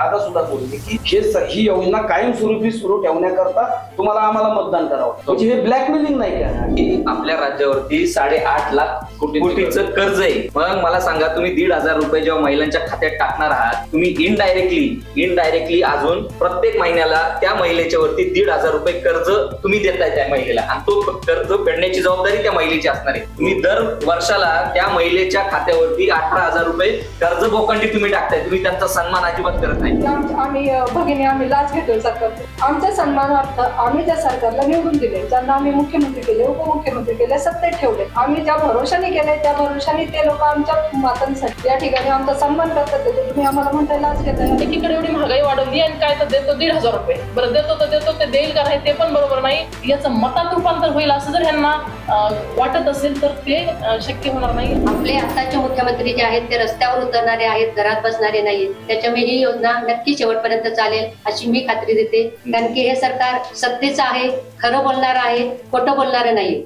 दादा सुद्धा बोलले की हे ही योजना कायमस्वरूपी सुरू ठेवण्याकरता तुम्हाला आम्हाला मतदान करावं. म्हणजे हे ब्लॅकमेलिंग नाही का? आपल्या राज्यावरती साडेआठ लाख कोटीचं कर्ज आहे. मग मला सांगा तुम्ही दीड हजार रुपये जेव्हा महिलांच्या खात्यात टाकणार आहात तुम्ही इनडायरेक्टली इनडायरेक्टली अजून प्रत्येक महिन्याला त्या महिलेच्या वरती दीड हजार रुपये कर्ज तुम्ही देताय त्या महिलेला. आणि तो कर्ज फेडण्याची जबाबदारी त्या महिलेची असणार आहे. तुम्ही दर वर्षाला त्या महिलेच्या खात्यावरती अठरा हजार रुपये कर्ज बोकंडी तुम्ही टाकताय. तुम्ही त्यांचा सन्मान अजिबात करत नाही. आम्ही अ, भगिनी आम्ही लाच घेतोय सरकारचे आमच्या सन्मानार्थ आम्ही त्या सरकारला निवडून दिले. ज्यांना आम्ही मुख्यमंत्री केले उपमुख्यमंत्री केले सत्तेत ठेवले. आम्ही ज्या भरोशाने केले त्या भरोशाने ते लोक आमच्या मातांसाठी या ठिकाणी आमचा सन्मान करतात. ते तुम्ही आम्हाला म्हणताय लाच घेताय. एकीकडे एवढी महागाई वाढवली आणि काय तर देतो दीड हजार रुपये. बरं देतो तर देतो ते देईल का नाही ते पण बरोबर नाही. याचं मतात रूपांतर होईल असं जर ह्यांना वाटत असेल तर ते शक्य होणार नाही. आपले आताचे मुख्यमंत्री जे आहेत ते रस्त्यावर उतरणारे आहेत घरात बसणारे नाहीत. त्याच्यामुळे ही योजना नक्की शेवटपर्यंत चालेल अशी मी खात्री देते. कारण की हे सरकार सत्तेचं आहे खरं बोलणार आहे खोटं बोलणार नाही